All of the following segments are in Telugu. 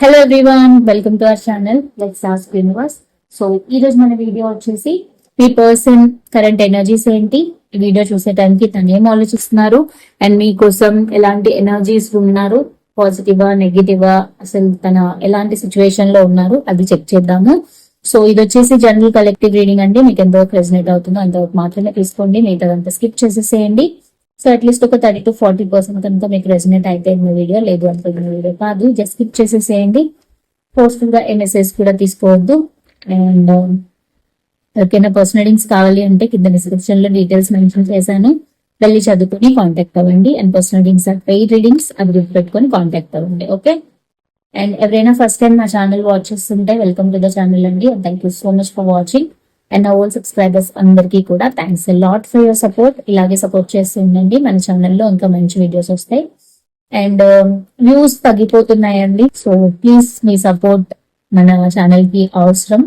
Hello everyone welcome to our channel let's ask universe so ఈ రోజు మన వీడియో వచ్చేసి మీ పర్సన్ కరెంట్ ఎనర్జీస్ ఏంటి? వీడియో వీడియో టైంకి తను ఏం ఆలోచిస్తున్నారు? అండ్ మీకోసం ఎలాంటి ఎనర్జీస్ ఉన్నారు? పాజిటివా నెగిటివా అసలు తన ఎలాంటి సిచ్యువేషన్లో ఉన్నారు? అది చెక్ చేద్దాము. సో ఇది వచ్చేసి జనరల్ కలెక్టివ్ రీడింగ్ అండి. మీకు ఎంతవరకు రెసినేట్ అవుతుందో అంతవరకు మాత్రమే తీసుకోండి. మిగతాదంతా స్కిప్ చేసేసేయండి. సో అట్లీస్ట్ ఒక థర్టీ టు ఫార్టీ పర్సెంట్ కనుక మీకు రెసినేట్ అయితే మీ వీడియో లేదు అంటే మీ వీడియో కాదు. జస్ట్ స్కిప్ చేసేసేయండి. పోస్ట్గా ఎంఎస్ఎస్ కూడా తీసుకోవద్దు. అండ్ um, ఎవరికైనా పర్సనల్ రీడింగ్స్ కావాలి అంటే కింద డిస్క్రిప్షన్లో డీటెయిల్స్ మెన్షన్ చేశాను. వెళ్ళి చదువుకుని కాంటాక్ట్ అవ్వండి. And personal readings are paid readings అవి గుర్తు పెట్టుకొని కాంటాక్ట్ అవ్వండి. ఓకే అండ్ ఎవరైనా ఫస్ట్ టైం నా ఛానల్ వాచ్ చేస్తుంటే వెల్కమ్ టు ద ఛానల్ అండి. And thank you so much for watching and నా సబ్స్క్రైబర్స్ అందరికీ కూడా thanks lot for your support ఇలాగే సపోర్ట్ చేస్తూ ఉండండి. మన ఛానల్లో ఇంకా మంచి వీడియోస్ వస్తాయి. అండ్ వ్యూస్ um, తగ్గిపోతున్నాయండి. సో ప్లీజ్ మీ సపోర్ట్ మన ఛానల్కి అవసరం.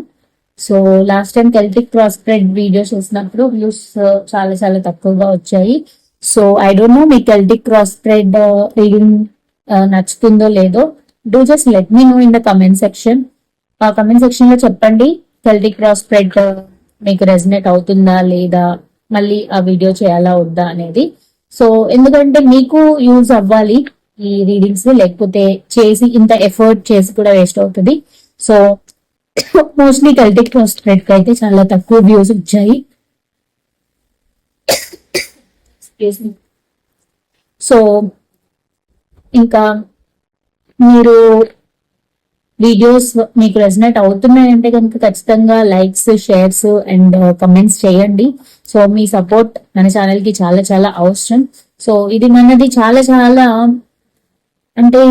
So last time Celtic cross spread videos video చేసినప్పుడు వ్యూస్ చాలా చాలా తక్కువగా వచ్చాయి. సో ఐ డోంట్ నో మీ కెల్టిక్ క్రాస్ప్రెడ్ రీడింగ్ నచ్చుతుందో లేదో. Do just let me know in the comment section ఆ కమెంట్ సెక్షన్లో చెప్పండి కెల్టిక్ క్రాస్ప్రెడ్ మీకు రెసినేట్ అవుతుందా లేదా మళ్ళీ ఆ వీడియో చేయాలా వద్దా అనేది. సో ఎందుకంటే మీకు యూజ్ అవ్వాలి ఈ రీడింగ్స్ లేకపోతే చేసి ఇంత ఎఫర్ట్ చేసి కూడా వేస్ట్ అవుతుంది. So mostly Celtic cross spread అయితే చాలా తక్కువ వ్యూస్ వచ్చాయి. సో ఇంకా మీరు వీడియోస్ మీకు రెజనేట్ అవుతున్నాయంటే కనుక ఖచ్చితంగా లైక్స్ షేర్స్ అండ్ కమెంట్స్ చేయండి. సో మీ సపోర్ట్ మన ఛానల్కి చాలా చాలా అవసరం. సో ఇది మనది చాలా చాలా అంటే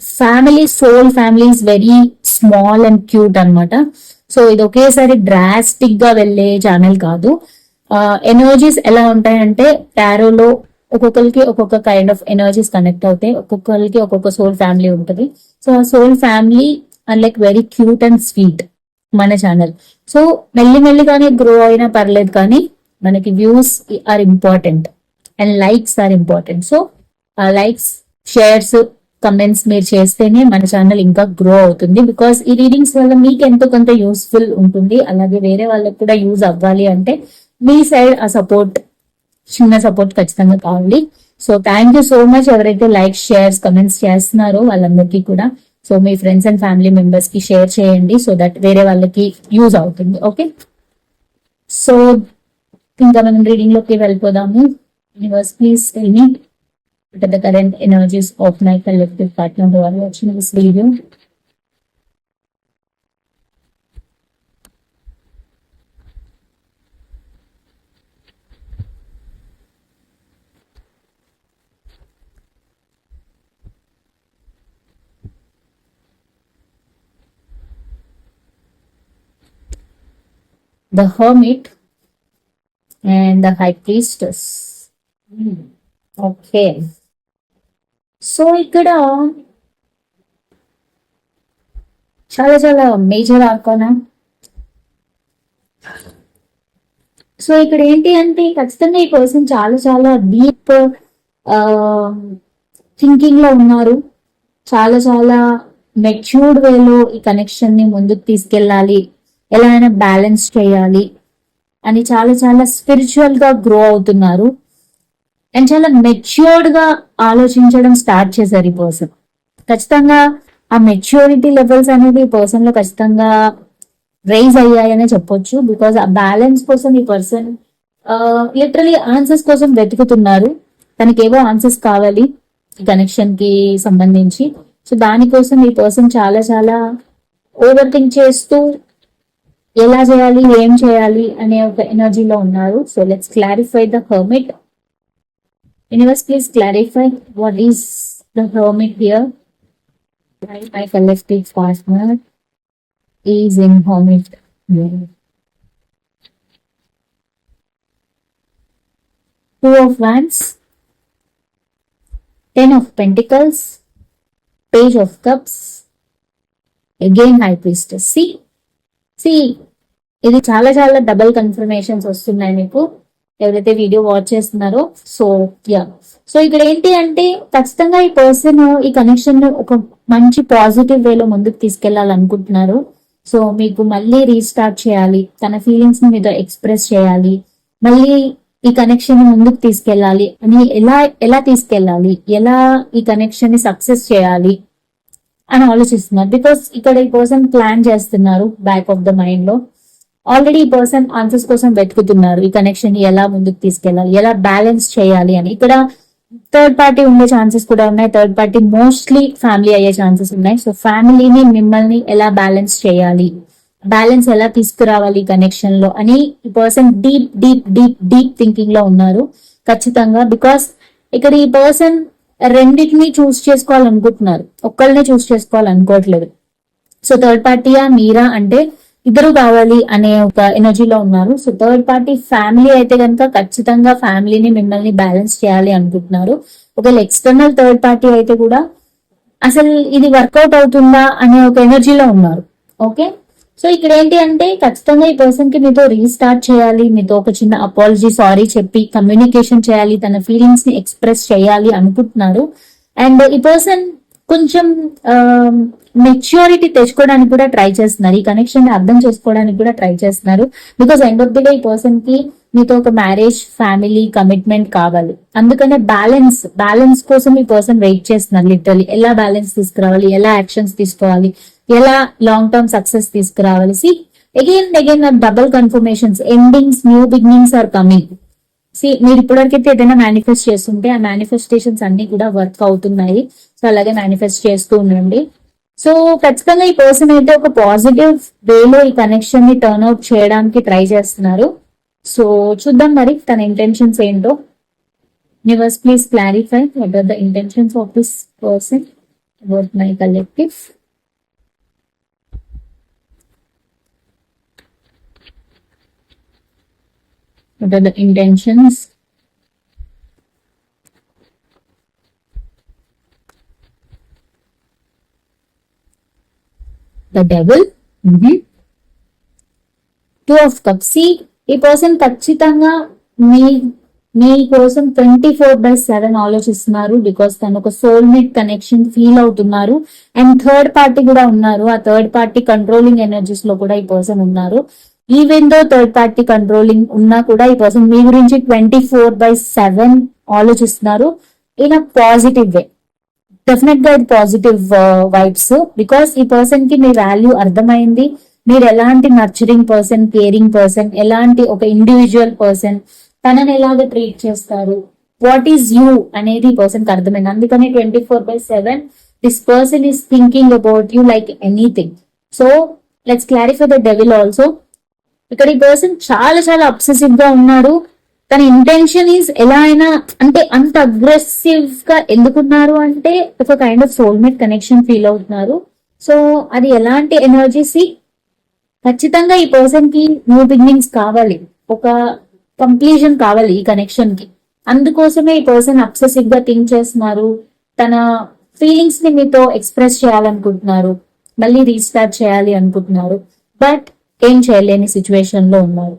family soul family is very small and cute అన్నమాట. సో ఇది ఒకేసారి డ్రాస్టిక్గా వెళ్ళే ఛానల్ కాదు. Uh, ఎనర్జీస్ ఎలా ఉంటాయంటే టారోలో ఒక్కొక్కరికి ఒక్కొక్క కైండ్ ఆఫ్ ఎనర్జీస్ కనెక్ట్ అవుతాయి. ఒక్కొక్కరికి ఒక్కొక్క సోల్ ఫ్యామిలీ ఉంటుంది. సో ఆ soul family and like very cute and sweet మన ఛానల్ సో మెల్లి మెల్లిగానే గ్రో అయినా పర్లేదు కానీ మనకి views are important and likes are important so ఆ లైక్స్ షేర్స్ కమెంట్స్ మీరు చేస్తేనే మన ఛానల్ ఇంకా గ్రో అవుతుంది బికాస్ ఈ రీడింగ్స్ వల్ల మీకు ఎంతో కొంత యూస్ఫుల్ ఉంటుంది. అలాగే వేరే వాళ్ళకి కూడా యూజ్ అవ్వాలి అంటే మీ సైడ్ ఆ సపోర్ట్ చిన్న సపోర్ట్ ఖచ్చితంగా కావాలి. So thank you so much ఎవరైతే లైక్ షేర్స్ కమెంట్స్ చేస్తున్నారో వాళ్ళందరికీ కూడా. సో మీ ఫ్రెండ్స్ అండ్ ఫ్యామిలీ మెంబర్స్కి షేర్ చేయండి సో దట్ వేరే వాళ్ళకి యూజ్ అవుతుంది. ఓకే సో ఇంకా మనం రీడింగ్లోకి వెళ్ళిపోదాము. యూనివర్స్ ప్లీజ్ ఎనీ మీ what are the current energies of my collective Hermit and the High Priestess. Hmm. Okay. So ఇక్కడ చాలా చాలా మేజర్ ఆర్కోనా సో ఇక్కడ ఏంటి అంటే ఖచ్చితంగా ఈ పర్సన్ చాలా చాలా డీప్ థింకింగ్లో ఉన్నారు చాలా చాలా మెచ్యూర్డ్ వేలో ఈ కనెక్షన్ని ముందుకు తీసుకెళ్ళాలి ఎలా అయినా బ్యాలెన్స్ చేయాలి అని చాలా చాలా స్పిరిచువల్గా గ్రో అవుతున్నారు. అండ్ చాలా మెచ్యూర్డ్గా ఆలోచించడం స్టార్ట్ చేశారు ఈ పర్సన్ ఖచ్చితంగా ఆ మెచ్యూరిటీ లెవెల్స్ అనేది ఈ పర్సన్లో ఖచ్చితంగా రైజ్ అయ్యాయనే చెప్పొచ్చు బికాస్ ఆ బ్యాలెన్స్ కోసం ఈ పర్సన్ లిటరలీ ఆన్సర్స్ కోసం వెతుకుతున్నారు. తనకి ఏవో ఆన్సర్స్ కావాలి కనెక్షన్కి సంబంధించి. సో దానికోసం ఈ పర్సన్ చాలా చాలా ఓవర్ థింక్ చేస్తూ ఎలా చేయాలి ఏం చేయాలి అనే ఒక ఎనర్జీలో ఉన్నారు so let's clarify the hermit Universe, please clarify what is the hermit here. Why my collective partner is in hermit here. Two of Wands, Ten of Pentacles, Page of Cups, again High Priestess. See, see ఇది చాలా చాలా డబల్ కన్ఫర్మేషన్స్ వస్తున్నాయి మీకు. ఎవరైతే వీడియో వాచ్ చేస్తున్నారో సో యా సో ఇక్కడ ఏంటి అంటే ఖచ్చితంగా ఈ పర్సన్ ఈ కనెక్షన్ ఒక మంచి పాజిటివ్ వేలో ముందుకు తీసుకెళ్ళాలనుకుంటున్నారు సో మీకు మళ్ళీ రీస్టార్ట్ చేయాలి తన ఫీలింగ్స్ని మీద ఎక్స్ప్రెస్ చేయాలి మళ్ళీ ఈ కనెక్షన్ని ముందుకు తీసుకెళ్ళాలి అని ఎలా ఎలా తీసుకెళ్ళాలి ఎలా ఈ కనెక్షన్ని సక్సెస్ చేయాలి అని ఆలోచిస్తున్నారు. బికాస్ ఇక్కడ ఈ పర్సన్ ప్లాన్ చేస్తున్నారు బ్యాక్ ఆఫ్ ద మైండ్లో. ఆల్రెడీ ఈ పర్సన్ ఆన్సర్స్ కోసం వెతుకుతున్నారు. ఈ కనెక్షన్ని ఎలా ముందుకు తీసుకెళ్ళాలి? ఎలా బ్యాలెన్స్ చేయాలి అని. ఇక్కడ థర్డ్ పార్టీ ఉండే ఛాన్సెస్ కూడా ఉన్నాయి. థర్డ్ పార్టీ మోస్ట్లీ ఫ్యామిలీ అయ్యే ఛాన్సెస్ ఉన్నాయి. సో ఫ్యామిలీని మిమ్మల్ని ఎలా బ్యాలెన్స్ చేయాలి? బ్యాలెన్స్ ఎలా తీసుకురావాలి కనెక్షన్లో అని ఈ person deep deep deep deep థింకింగ్లో ఉన్నారు. ఖచ్చితంగా బికాస్ ఇక్కడ ఈ పర్సన్ రెండింటిని చూస్ చేసుకోవాలనుకుంటున్నారు. ఒక్కళ్ళనే చూస్ చేసుకోవాలనుకోవట్లేదు. సో థర్డ్ పార్టీయా మీరా అంటే ఇద్దరు కావాలి అనే ఒక ఎనర్జీలో ఉన్నారు. సో థర్డ్ పార్టీ ఫ్యామిలీ అయితే కనుక ఖచ్చితంగా ఫ్యామిలీని మిమ్మల్ని బ్యాలెన్స్ చేయాలి అనుకుంటున్నారు. ఒకవేళ ఎక్స్టర్నల్ థర్డ్ పార్టీ అయితే కూడా అసలు ఇది వర్కౌట్ అవుతుందా అనే ఒక ఎనర్జీలో ఉన్నారు. ఓకే సో ఇక్కడ ఏంటి అంటే ఖచ్చితంగా ఈ పర్సన్కి మీతో రీస్టార్ట్ చేయాలి మీతో ఒక చిన్న అపాలజీ సారీ చెప్పి కమ్యూనికేషన్ చేయాలి తన ఫీలింగ్స్ని ఎక్స్ప్రెస్ చేయాలి అనుకుంటున్నారు. అండ్ ఈ పర్సన్ కొంచెం మెచ్యూరిటీ తెచ్చుకోవడానికి కూడా ట్రై చేస్తున్నారు. ఈ కనెక్షన్ని అర్థం చేసుకోవడానికి కూడా ట్రై చేస్తున్నారు. Because end of the day ఈ పర్సన్కి మీతో ఒక మ్యారేజ్ ఫ్యామిలీ కమిట్మెంట్ కావాలి. అందుకనే బ్యాలెన్స్ బ్యాలెన్స్ కోసం ఈ పర్సన్ వెయిట్ చేస్తున్నారు లిటరలీ ఎలా బ్యాలెన్స్ తీసుకురావాలి ఎలా యాక్షన్స్ తీసుకోవాలి ఎలా లాంగ్ టర్మ్ సక్సెస్ తీసుకురావాలి again again again double confirmations endings new beginnings are coming see మీరు ఇప్పటివరకైతే ఏదైనా మేనిఫెస్ట్ చేస్తుంటే ఆ మేనిఫెస్టేషన్స్ అన్ని కూడా వర్క్ అవుతున్నాయి. సో అలాగే మేనిఫెస్ట్ చేస్తూ ఉండండి. సో ఖచ్చితంగా ఈ పర్సన్ అయితే ఒక పాజిటివ్ వేలో ఈ కనెక్షన్ని టర్న్ అవుట్ చేయడానికి ట్రై చేస్తున్నారు. సో చూద్దాం మరి తన ఇంటెన్షన్స్ ఏంటో. Universe please clarify what are the intentions of this person about my collective what are the intentions? The devil? Two of cups ఈ పర్సన్ ఖచ్చితంగా మీ మీ కోసం ట్వంటీ ఫోర్ బై సెవెన్ ఆలోచిస్తున్నారు బికాస్ తను ఒక సోల్మేట్ కనెక్షన్ ఫీల్ అవుతున్నారు. అండ్ థర్డ్ పార్టీ కూడా ఉన్నారు. ఆ థర్డ్ పార్టీ కంట్రోలింగ్ ఎనర్జీస్లో కూడా ఈ పర్సన్ ఉన్నారు. Even though third party controlling ఉన్నా కూడా ఈ పర్సన్ మీ గురించి ట్వంటీ ఫోర్ బై సెవెన్ ఆలోచిస్తున్నారు ఇన్ అ పాజిటివ్ వే డెఫినెట్గా ఇది పాజిటివ్ వైబ్స్ బికాస్ ఈ పర్సన్కి మీ వాల్యూ అర్థమైంది. మీరు ఎలాంటి నర్చరింగ్ పర్సన్ కేరింగ్ పర్సన్ ఎలాంటి ఒక ఇండివిజువల్ పర్సన్ తనని ఎలాగ ట్రీట్ చేస్తారు? వాట్ ఈస్ యూ అనేది ఈ పర్సన్కి అర్థమైంది. అందుకని twenty four by seven this person is thinking about you like anything so let's clarify the devil also ఇక్కడ ఈ పర్సన్ చాలా చాలా అబ్సెసివ్గా ఉన్నాడు. తన ఇంటెన్షన్ ఈజ్ ఎలా అయినా అంటే అంత అగ్రెసివ్గా ఎందుకున్నారు అంటే ఒక kind of soulmate connection feel అవుతున్నారు. సో అది ఎలాంటి ఎనర్జీస్ ఖచ్చితంగా ఈ పర్సన్కి న్యూ బిగినింగ్స్ కావాలి. ఒక కంప్లీషన్ కావాలి ఈ కనెక్షన్కి. అందుకోసమే ఈ పర్సన్ అబ్సెసివ్గా థింక్ చేస్తున్నారు. తన ఫీలింగ్స్ని మీతో ఎక్స్ప్రెస్ చేయాలనుకుంటున్నారు. మళ్ళీ రీస్టార్ట్ చేయాలి అనుకుంటున్నారు. బట్ ఏం చేయలేని సిచ్యువేషన్లో ఉన్నారు.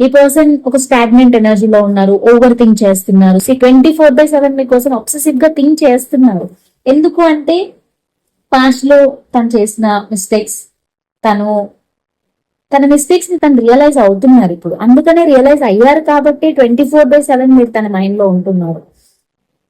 ఈ పర్సన్ ఒక స్టాగ్నెంట్ ఎనర్జీలో ఉన్నారు ఓవర్ థింక్ చేస్తున్నారు. See twenty four by seven మీకోసం అబ్సెసివ్గా థింక్ చేస్తున్నారు. ఎందుకు అంటే పాస్ట్లో తను చేసిన మిస్టేక్స్ తను తన మిస్టేక్స్ని తను రియలైజ్ అవుతున్నారు ఇప్పుడు. అందుకనే రియలైజ్ అయ్యారు కాబట్టి ట్వంటీ ఫోర్ బై సెవెన్ మీరు తన మైండ్లో ఉంటున్నారు.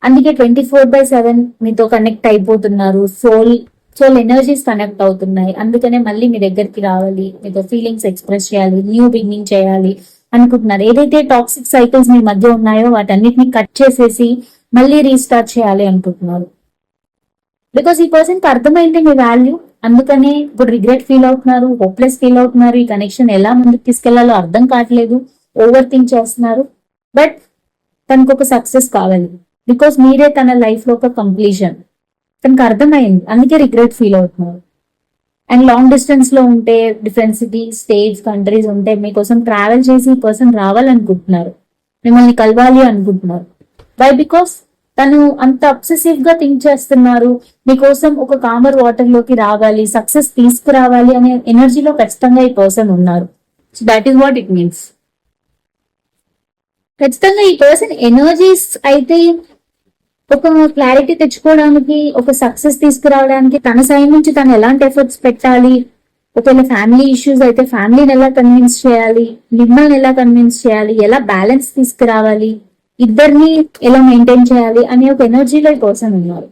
అందుకే ట్వంటీ ఫోర్ బై సెవెన్ మీతో కనెక్ట్ అయిపోతున్నారు. సోల్ సోల్ ఎనర్జీస్ కనెక్ట్ అవుతున్నాయి. అందుకనే మళ్ళీ మీ దగ్గరికి రావాలి. మీతో ఫీలింగ్స్ ఎక్స్ప్రెస్ చేయాలి. న్యూ బిగినింగ్ చేయాలి అనుకుంటున్నారు. ఏదైతే టాక్సిక్ సైకిల్స్ మీ మధ్య ఉన్నాయో వాటన్నిటిని కట్ చేసేసి మళ్ళీ రీస్టార్ట్ చేయాలి అనుకుంటున్నారు. బికాస్ ఈ పర్సన్కి అర్థమైంది మీ వాల్యూ అందుకనే ఇప్పుడు రిగ్రెట్ ఫీల్ అవుతున్నారు. హోప్లెస్ ఫీల్ అవుతున్నారు. ఈ కనెక్షన్ ఎలా ముందుకు తీసుకెళ్ళాలో అర్థం కావట్లేదు. ఓవర్ థింక్ చేస్తున్నారు. బట్ తనకు ఒక సక్సెస్ కావాలి. బికాస్ మీరే తన లైఫ్లో ఒక కంప్లీషన్ తనకు అర్థమైంది. అందుకే రిగ్రెట్ ఫీల్ అవుతున్నారు అండ్ లాంగ్ డిస్టెన్స్లో ఉంటే డిఫరెంట్ సిటీస్ స్టేట్స్ కంట్రీస్ ఉంటే మీకోసం ట్రావెల్ చేసి ఈ పర్సన్ రావాలనుకుంటున్నారు. మిమ్మల్ని కలవాలి అనుకుంటున్నారు. వై బికాస్ తను అంత అబ్సెసివ్గా థింక్ చేస్తున్నారు. మీకోసం ఒక కామర్ వాటర్లోకి రావాలి సక్సెస్ తీసుకురావాలి అనే ఎనర్జీలో ఖచ్చితంగా ఈ పర్సన్ ఉన్నారు. So that is what it means ఖచ్చితంగా ఈ పర్సన్ ఎనర్జీస్ అయితే ఒక క్లారిటీ తెచ్చుకోవడానికి ఒక సక్సెస్ తీసుకురావడానికి తన సైడ్ నుంచి తను ఎలాంటి ఎఫర్ట్స్ పెట్టాలి? ఒకవేళ ఫ్యామిలీ ఇష్యూస్ అయితే ఫ్యామిలీని ఎలా కన్విన్స్ చేయాలి? మిమ్మల్ని ఎలా కన్విన్స్ చేయాలి? ఎలా బ్యాలెన్స్ తీసుకురావాలి? ఇద్దరిని ఎలా మెయింటైన్ చేయాలి? అనే ఒక ఎనర్జీలో కోసం ఉన్నారు.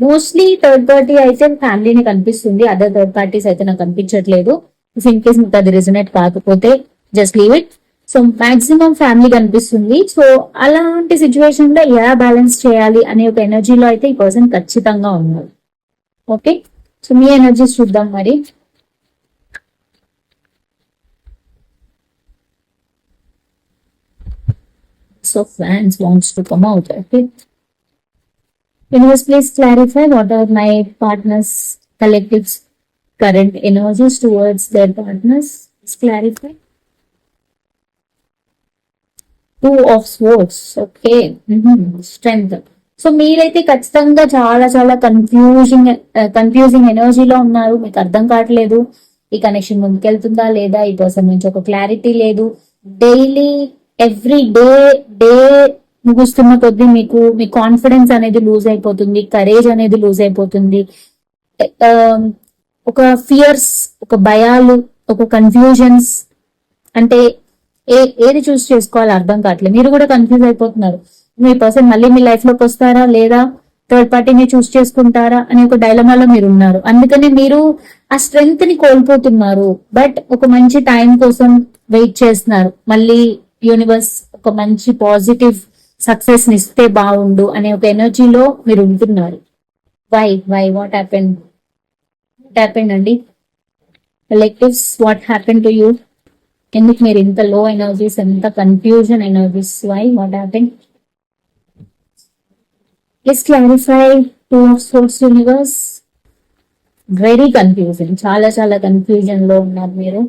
మోస్ట్లీ థర్డ్ పార్టీ అయితే ఫ్యామిలీని కనిపిస్తుంది. అదర్ థర్డ్ పార్టీస్ అయితే నాకు కనిపించట్లేదు. ఇఫ్ ఇన్ కేస్ మీకు అది రిజనేట్ కాకపోతే just leave it so maximum family కనిపిస్తుంది. సో అలాంటి సిచ్యువేషన్లో ఎలా బ్యాలెన్స్ చేయాలి అనే ఒక ఎనర్జీలో అయితే ఈ పర్సన్ ఖచ్చితంగా ఉన్నారు. ఓకే సో మీ ఎనర్జీస్ చూద్దాం మరి. So fans please clarify what are my partners collectives current energies towards their partners clarify of swords. Okay. Mm-hmm. Strength. So మీరైతే ఖచ్చితంగా చాలా చాలా కన్ఫ్యూజింగ్ కన్ఫ్యూజింగ్ ఎనర్జీలో ఉన్నారు మీకు అర్థం కావట్లేదు ఈ కనెక్షన్ ముందుకెళ్తుందా లేదా ఈ పర్సన్ నుంచి ఒక క్లారిటీ లేదు డైలీ ఎవ్రీ డే డే ముగుస్తున్న కొద్దీ మీకు మీ కాన్ఫిడెన్స్ అనేది లూజ్ అయిపోతుంది కరేజ్ అనేది లూజ్ అయిపోతుంది Um, ఒక ఫియర్స్ ఒక భయాలు ఒక కన్ఫ్యూజన్స్ అంటే ఏ ఏది చూస్ చేసుకోవాలో అర్థం కావట్లేదు. మీరు కూడా కన్ఫ్యూజ్ అయిపోతున్నారు. మీ పర్సన్ మళ్ళీ మీ లైఫ్లోకి వస్తారా? లేదా థర్డ్ పార్టీని చూస్ చేసుకుంటారా? అనే ఒక డైలమాలో మీరు ఉన్నారు. అందుకనే మీరు ఆ స్ట్రెంగ్త్ని కోల్పోతున్నారు. బట్ ఒక మంచి టైం కోసం వెయిట్ చేస్తున్నారు. మళ్ళీ యూనివర్స్ ఒక మంచి పాజిటివ్ సక్సెస్ని ఇస్తే బాగుండు అనే ఒక ఎనర్జీలో మీరు ఉంటున్నారు. Why why what happen what happen అండి collectives what happen to you ఎందుకు మీరు ఇంత లో ఎనర్జీస్ ఎంత confusion energies why what happen is clarify two of source universe very confusion చాలా చాలా కన్ఫ్యూజన్లో ఉన్నారు మీరు.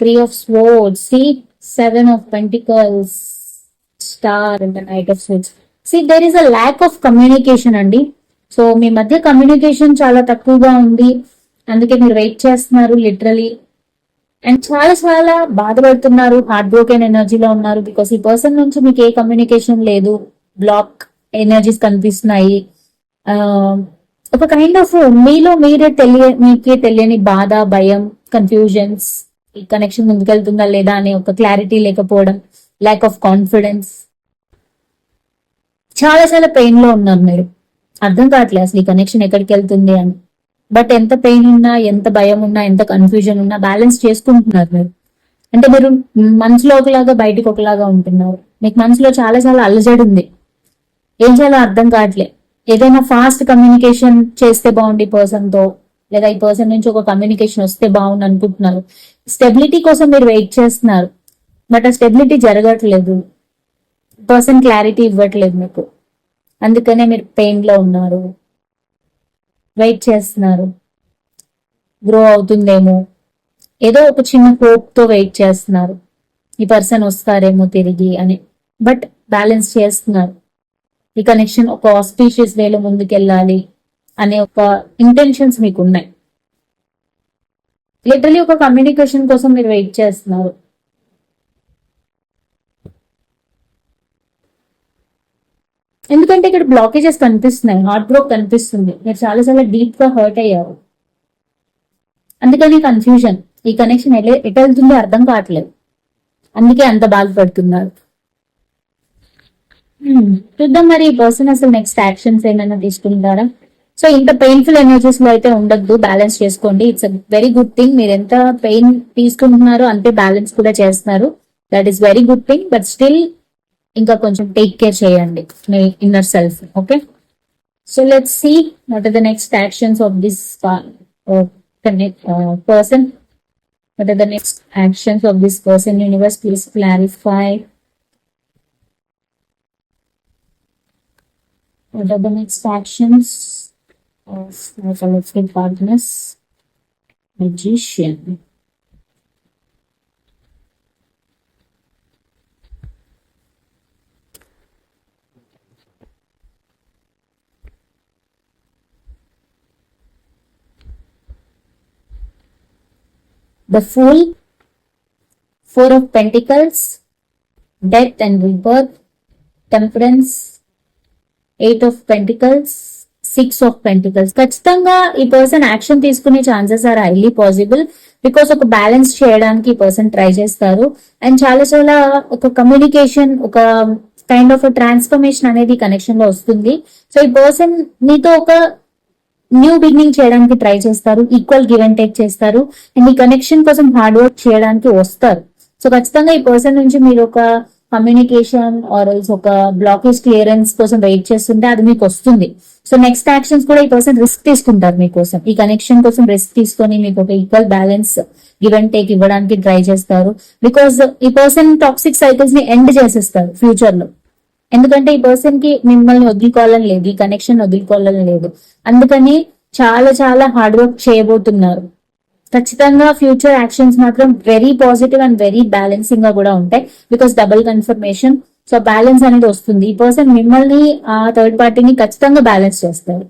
Three of swords see seven of pentacles star and knight of swords see there is a lack of communication అండి. సో మీ మధ్య కమ్యూనికేషన్ చాలా తక్కువగా ఉంది. అందుకే మీరు వెయిట్ చేస్తున్నారు లిటరలీ అండ్ చాలా చాలా బాధపడుతున్నారు హార్ట్ బ్రోకెన్ ఎనర్జీలో ఉన్నారు బికాస్ ఈ పర్సన్ నుంచి మీకు ఏ కమ్యూనికేషన్ లేదు బ్లాక్ ఎనర్జీస్ కనిపిస్తున్నాయి. Um, ఒక కైండ్ ఆఫ్ మీలో మీరే తెలియ మీకే తెలియని బాధ భయం కన్ఫ్యూజన్స్ ఈ కనెక్షన్ ముందుకెళ్తుందా లేదా అనే ఒక క్లారిటీ లేకపోవడం ల్యాక్ ఆఫ్ కాన్ఫిడెన్స్ చాలా చాలా పెయిన్లో ఉన్నారు మీరు. అర్థం కావట్లేదు అసలు ఈ కనెక్షన్ ఎక్కడికి వెళ్తుంది అని. బట్ ఎంత పెయిన్ ఉన్నా ఎంత భయం ఉన్నా ఎంత కన్ఫ్యూజన్ ఉన్నా బ్యాలెన్స్ చేసుకుంటున్నారు. మీరు అంటే మీరు మనసులో ఒకలాగా బయటకు ఒకలాగా ఉంటున్నారు. మీకు మనసులో చాలా చాలా అలజడి ఉంది. ఏం చేయాలో అర్థం కావట్లే. ఏదైనా ఫాస్ట్ కమ్యూనికేషన్ చేస్తే బాగుంది ఈ పర్సన్తో. లేదా ఈ పర్సన్ నుంచి ఒక కమ్యూనికేషన్ వస్తే బాగుంది అనుకుంటున్నారు. స్టెబిలిటీ కోసం మీరు వెయిట్ చేస్తున్నారు. బట్ ఆ స్టెబిలిటీ జరగట్లేదు. పర్సన్ క్లారిటీ ఇవ్వట్లేదు మీకు. అందుకనే మీరు పెయిన్లో ఉన్నారు. వెయిట్ చేస్తున్నారు. గ్రో అవుతుందేమో. ఏదో ఒక చిన్న కోప్తో వెయిట్ చేస్తున్నారు. ఈ పర్సన్ వస్తారేమో తిరిగి అని. బట్ బ్యాలెన్స్ చేస్తున్నారు. ఈ కనెక్షన్ ఒక ఆస్పీషియస్ వేలో ముందుకెళ్ళాలి అనే ఒక ఇంటెన్షన్స్ మీకు ఉన్నాయి లిటరలీ ఒక కమ్యూనికేషన్ కోసం మీరు వెయిట్ చేస్తున్నారు. ఎందుకంటే ఇక్కడ బ్లాకేజెస్ కనిపిస్తున్నాయి హార్ట్ బ్రోక్ కనిపిస్తుంది. మీరు చాలా చాలా డీప్గా హర్ట్ అయ్యారు. అందుకని కన్ఫ్యూజన్ ఈ కనెక్షన్ ఎటు ఎటెళ్తుందో అర్థం కావట్లేదు. అందుకే అంత బాధపడుతున్నారు. చూద్దాం మరి ఈ పర్సన్ అసలు నెక్స్ట్ యాక్షన్స్ ఏమైనా తీసుకుంటారా? సో ఇంత పెయిన్ఫుల్ ఎనర్జీస్లో అయితే ఉండద్దు. బ్యాలెన్స్ చేసుకోండి. It's a very good thing మీరు ఎంత పెయిన్ తీసుకుంటున్నారో అంతే బ్యాలెన్స్ కూడా చేస్తున్నారు. That is very good thing but still ఇంకా కొంచెం టేక్ కేర్ చేయండి మీ inner self okay so let's see what are the next actions of this person what are the next actions of this person universe please clarify What are the next actions of my collective partners? Magician. The Fool, Four of Pentacles, death and Rebirth, Temperance, eight of pentacles six of pentacles ఖచ్చితంగా ఈ పర్సన్ యాక్షన్ తీసుకునే chances are highly possible because ఒక బ్యాలెన్స్ చేయడానికి ఈ పర్సన్ ట్రై చేస్తారు. అండ్ చాలా చాలా ఒక కమ్యూనికేషన్ ఒక కైండ్ ఆఫ్ ట్రాన్స్ఫర్మేషన్ అనేది కనెక్షన్లో వస్తుంది. సో ఈ పర్సన్ మీతో ఒక న్యూ బిగినింగ్ చేయడానికి ట్రై చేస్తారు ఈక్వల్ గివ్ అండ్ టేక్ చేస్తారు అండ్ ఈ కనెక్షన్ కోసం హార్డ్ వర్క్ చేయడానికి వస్తారు. సో ఖచ్చితంగా ఈ పర్సన్ నుంచి మీరు ఒక కమ్యూనికేషన్ ఆర్ ఎల్స్ ఒక బ్లాకేజ్ క్లియరెన్స్ కోసం వెయిట్ చేస్తుంటే అది మీకు వస్తుంది. సో నెక్స్ట్ యాక్షన్స్ కూడా ఈ పర్సన్ రిస్క్ తీసుకుంటారు మీకోసం ఈ కనెక్షన్ కోసం రిస్క్ తీసుకొని మీకు ఒక equal balance give and take ఇవ్వడానికి ట్రై చేస్తారు. బికాస్ ఈ పర్సన్ టాక్సిక్ సైకిల్స్ని ఎండ్ చేసేస్తారు ఫ్యూచర్లో ఎందుకంటే ఈ పర్సన్కి మిమ్మల్ని వదులుకోవాలని లేదు ఈ కనెక్షన్ వదులుకోవాలని లేదు. అందుకని చాలా చాలా హార్డ్ వర్క్ చేయబోతున్నారు. ఖచ్చితంగా ఫ్యూచర్ యాక్షన్స్ మాత్రం వెరీ పాజిటివ్ అండ్ వెరీ బ్యాలెన్సింగ్గా కూడా ఉంటాయి. Because double confirmation so balance అనేది వస్తుంది. ఈ పర్సన్ మిమ్మల్ని ఆ థర్డ్ పార్టీని ఖచ్చితంగా బ్యాలెన్స్ చేస్తారు.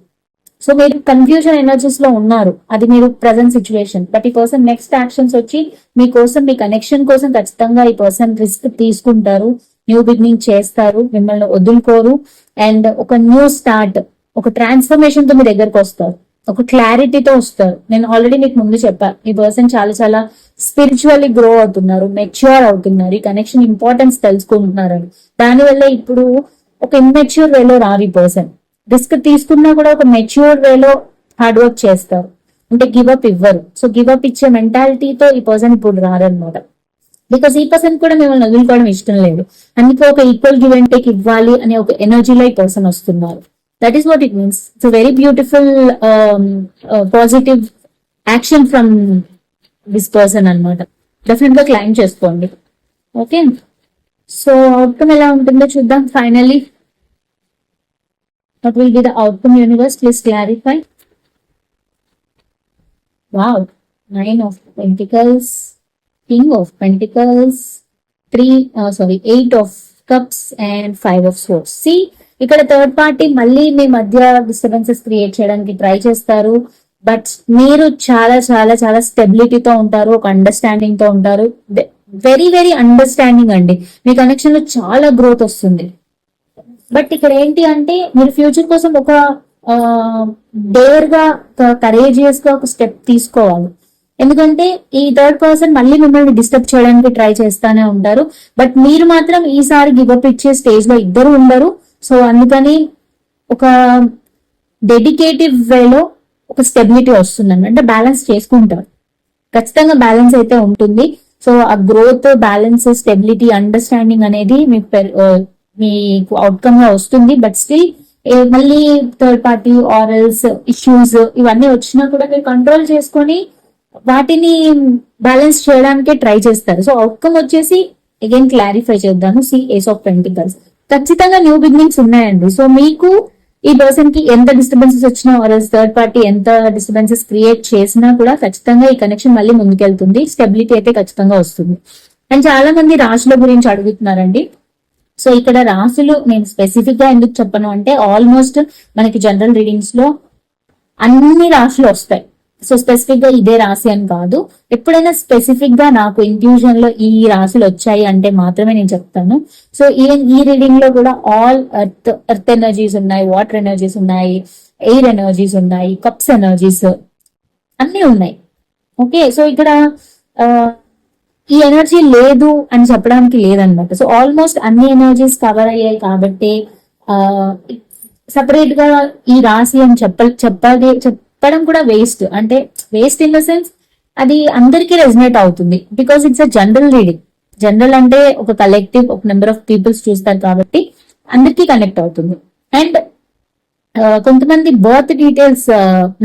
సో మీరు కన్ఫ్యూజన్ ఎనర్జీస్లో ఉన్నారు. అది మీరు ప్రజెంట్ సిచ్యువేషన్ బట్ ఈ పర్సన్ నెక్స్ట్ యాక్షన్స్ వచ్చి మీకోసం మీ కనెక్షన్ కోసం ఖచ్చితంగా ఈ పర్సన్ రిస్క్ తీసుకుంటారు. న్యూ బిగినింగ్ చేస్తారు మిమ్మల్ని వదులుకోరు. అండ్ ఒక న్యూ స్టార్ట్ ఒక ట్రాన్స్ఫర్మేషన్తో మీ దగ్గరకు వస్తారు. ఒక క్లారిటీతో వస్తారు. నేను ఆల్రెడీ మీకు ముందు చెప్పా ఈ పర్సన్ చాలా చాలా స్పిరిచువల్లీ గ్రో అవుతున్నారు మెచ్యూర్ అవుతున్నారు ఈ కనెక్షన్ ఇంపార్టెన్స్ తెలుసుకుంటున్నారు అని దానివల్ల ఇప్పుడు ఒక ఇమ్మెచ్యూర్ వేలో రారు ఈ పర్సన్. రిస్క్ తీసుకున్నా కూడా ఒక మెచ్యూర్ వేలో హార్డ్ వర్క్ చేస్తారు. అంటే గివ్ అప్ ఇవ్వరు. సో గివప్ ఇచ్చే మెంటాలిటీతో ఈ పర్సన్ ఇప్పుడు రారనమాట బికాస్ ఈ పర్సన్ కూడా మిమ్మల్ని వదులుకోవడం ఇష్టం లేదు. అందుకే ఒక ఈక్వల్ గివ్ అండ్ టేక్ ఇవ్వాలి అనే ఒక ఎనర్జీలో ఈ పర్సన్ వస్తున్నారు. That is what it means it's very beautiful positive action from this person అనమాట డెఫినెట్గా క్లైమ్ చేసుకోండి. ఓకే సో అవుట్కమ్ ఎలా ఉంటుందో చూద్దాం. Finally what will be the outcome universe? Please clarify. Wow. Nine of pentacles. King of pentacles three sorry eight of cups and five of of see uh, ఇక్కడ థర్డ్ పార్టీ మళ్ళీ మీ మధ్య డిస్టర్బెన్సెస్ క్రియేట్ చేయడానికి ట్రై చేస్తారు. బట్ మీరు చాలా చాలా చాలా స్టెబిలిటీతో ఉంటారు ఒక అండర్స్టాండింగ్తో ఉంటారు. వెరీ వెరీ అండర్స్టాండింగ్ అండి. మీ కనెక్షన్లో చాలా గ్రోత్ వస్తుంది. బట్ ఇక్కడ ఏంటి అంటే మీరు ఫ్యూచర్ కోసం ఒక uh, డేర్గా కరేజియస్గా ఒక స్టెప్ తీసుకోవాలి. ఎందుకంటే ఈ థర్డ్ పర్సన్ మళ్ళీ మిమ్మల్ని డిస్టర్బ్ చేయడానికి ట్రై చేస్తానే ఉంటారు. బట్ మీరు మాత్రం ఈసారి గివప్ ఇచ్చే స్టేజ్లో ఇద్దరు ఉండరు. సో అందుకని ఒక డెడికేటివ్ వేలో ఒక స్టెబిలిటీ వస్తుంది అంటే బ్యాలెన్స్ చేసుకుంటారు. ఖచ్చితంగా బ్యాలెన్స్ అయితే ఉంటుంది. సో ఆ గ్రోత్ బ్యాలెన్స్ స్టెబిలిటీ అండర్స్టాండింగ్ అనేది మీకు మీకు అవుట్కమ్గా వస్తుంది. బట్ స్టిల్ మళ్ళీ థర్డ్ పార్టీ ఆరల్స్ ఇష్యూస్ ఇవన్నీ వచ్చినా కూడా మీరు కంట్రోల్ చేసుకొని వాటిని బ్యాలెన్స్ చేయడానికే ట్రై చేస్తారు. సో అవుట్కమ్ వచ్చేసి అగైన్ క్లారిఫై చేద్దాము. సి ఏస్ ఆఫ్ పెంటికల్స్ ఖచ్చితంగా న్యూ బిగినింగ్స్ ఉన్నాయండి. సో మీకు ఈ పర్సన్కి ఎంత డిస్టర్బెన్సెస్ వచ్చినా ఆర్ థర్డ్ పార్టీ ఎంత డిస్టర్బెన్సెస్ క్రియేట్ చేసినా కూడా ఖచ్చితంగా ఈ కనెక్షన్ మళ్ళీ ముందుకెళ్తుంది. స్టెబిలిటీ అయితే ఖచ్చితంగా వస్తుంది. అండ్ చాలా మంది రాశుల గురించి అడుగుతున్నారండి. సో ఇక్కడ రాశులు నేను స్పెసిఫిక్గా ఎందుకు చెప్పను అంటే ఆల్మోస్ట్ మనకి జనరల్ రీడింగ్స్లో అన్ని రాశులు వస్తాయి. సో స్పెసిఫిక్గా ఇదే రాశి అని కాదు. ఎప్పుడైనా స్పెసిఫిక్గా నాకు ఇంట్యూషన్లో ఈ రాశులు వచ్చాయి అంటే మాత్రమే నేను చెప్తాను. సో ఈవెన్ ఈ రీడింగ్లో కూడా ఆల్ ఎర్త్ ఎర్త్ ఎనర్జీస్ ఉన్నాయి వాటర్ ఎనర్జీస్ ఉన్నాయి ఎయిర్ ఎనర్జీస్ ఉన్నాయి కప్స్ ఎనర్జీస్ అన్ని ఉన్నాయి. ఓకే సో ఇక్కడ ఈ ఎనర్జీ లేదు అని చెప్పడానికి లేదన్నమాట. సో ఆల్మోస్ట్ అన్ని ఎనర్జీస్ కవర్ అయ్యాయి కాబట్టి సపరేట్గా ఈ రాశి అని చెప్ప చెప్పాలి చెప్పడం కూడా వేస్ట్ అంటే వేస్ట్ ఇన్ ద సెన్స్ అది అందరికీ రెజినేట్ అవుతుంది. Because it's a general reading general అంటే ఒక కలెక్టివ్ ఒక నెంబర్ ఆఫ్ పీపుల్స్ చూస్తారు కాబట్టి అందరికీ కనెక్ట్ అవుతుంది. అండ్ uh, కొంతమంది బర్త్ డీటెయిల్స్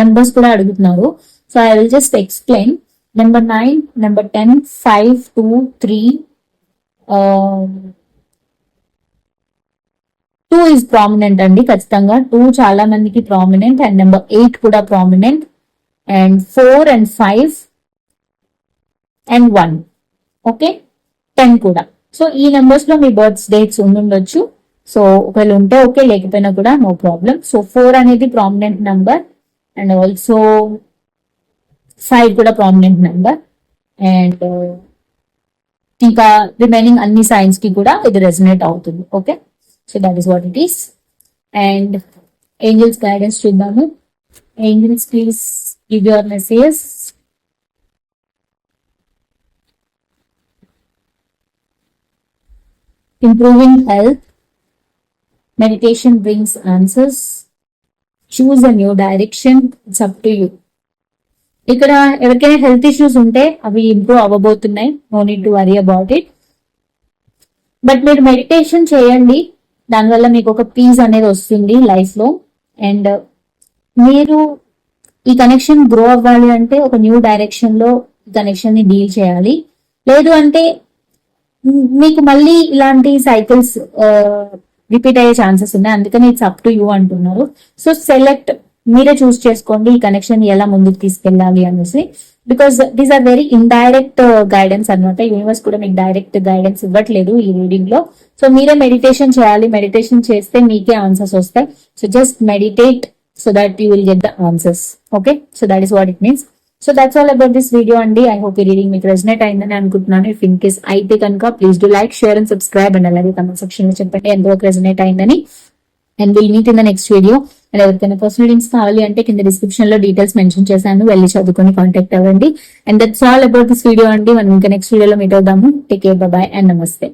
నెంబర్స్ కూడా అడుగుతున్నారు. So I will just explain number nine number ten five two three two is prominent అండి ఖచ్చితంగా. టూ చాలా మందికి ప్రామినెంట్ అండ్ నెంబర్ ఎయిట్ కూడా prominent and four and five and one okay ten కూడా. సో ఈ నెంబర్స్లో మీ బర్త్ డేట్స్ ఉండుండొచ్చు. సో ఒకవేళ ఉంటే ఓకే లేకపోయినా కూడా నో ప్రాబ్లం సో ఫోర్ అనేది prominent number and also five కూడా ప్రామినెంట్ నెంబర్ అండ్ ఇంకా రిమైనింగ్ అన్ని సైన్స్కి కూడా ఇది రెజనేట్ అవుతుంది. Okay so that is what it is and angels guidance చూద్దాము angels please give your message improving health meditation brings answers choose a new direction it's up to you ఇక్కడ ఎవరికైనా హెల్త్ ఇష్యూస్ ఉంటే అవి improve అవ్వబోతున్నాయి. No need to worry about it but మీరు మెడిటేషన్ చేయండి. దానివల్ల మీకు ఒక పీస్ అనేది వస్తుంది లైఫ్లో. అండ్ uh, మీరు ఈ కనెక్షన్ గ్రో అవ్వాలి అంటే ఒక న్యూ డైరెక్షన్లో కనెక్షన్ని డీల్ చేయాలి. లేదు అంటే మీకు మళ్ళీ ఇలాంటి సైకిల్స్ రిపీట్ uh, అయ్యే ఛాన్సెస్ ఉన్నాయి. అందుకని ఇట్స్ అప్ టు యూ అంటున్నారు. సో సెలెక్ట్ మీరే చూస్ చేసుకోండి ఈ కనెక్షన్ ఎలా ముందుకు తీసుకెళ్ళాలి అనేసి. Because these are very indirect guidance అనమాట యూనివర్స్ కూడా మీకు డైరెక్ట్ గైడెన్స్ ఇవ్వట్లేదు ఈ రీడింగ్లో. సో మీరే మెడిటేషన్ చేయాలి. మెడిటేషన్ చేస్తే మీకే ఆన్సర్స్ వస్తాయి. So just meditate so that you will get the answers okay so that is what it means so that's all about this video అండి ఐ హోప్ ఈ రీడింగ్ మీకు రెజనేట్ అయిందని అనుకుంటున్నాను. ఇఫ్ ఇన్ కేస్ అయితే కనుక please do like share and subscribe and అలాగే కమెంట్ సెక్షన్లో చెప్పండి ఎంతవరకు రెజనేట్ అయిందని. And will meet in the next video and ఎవరికైనా పర్సనల్ లింక్స్ కావాలి అంటే కింద డిస్క్రిప్షన్లో డీటెయిల్స్ మెన్షన్ చేశాను. వెళ్ళి చదువుకొని కాంటాక్ట్ అవ్వండి. And that's all about this video అండి. మనం ఇంకా నెక్స్ట్ వీడియోలో మీట్ అవుదాము. టేక్ కేర్ బాయ్ అండ్ నమస్తే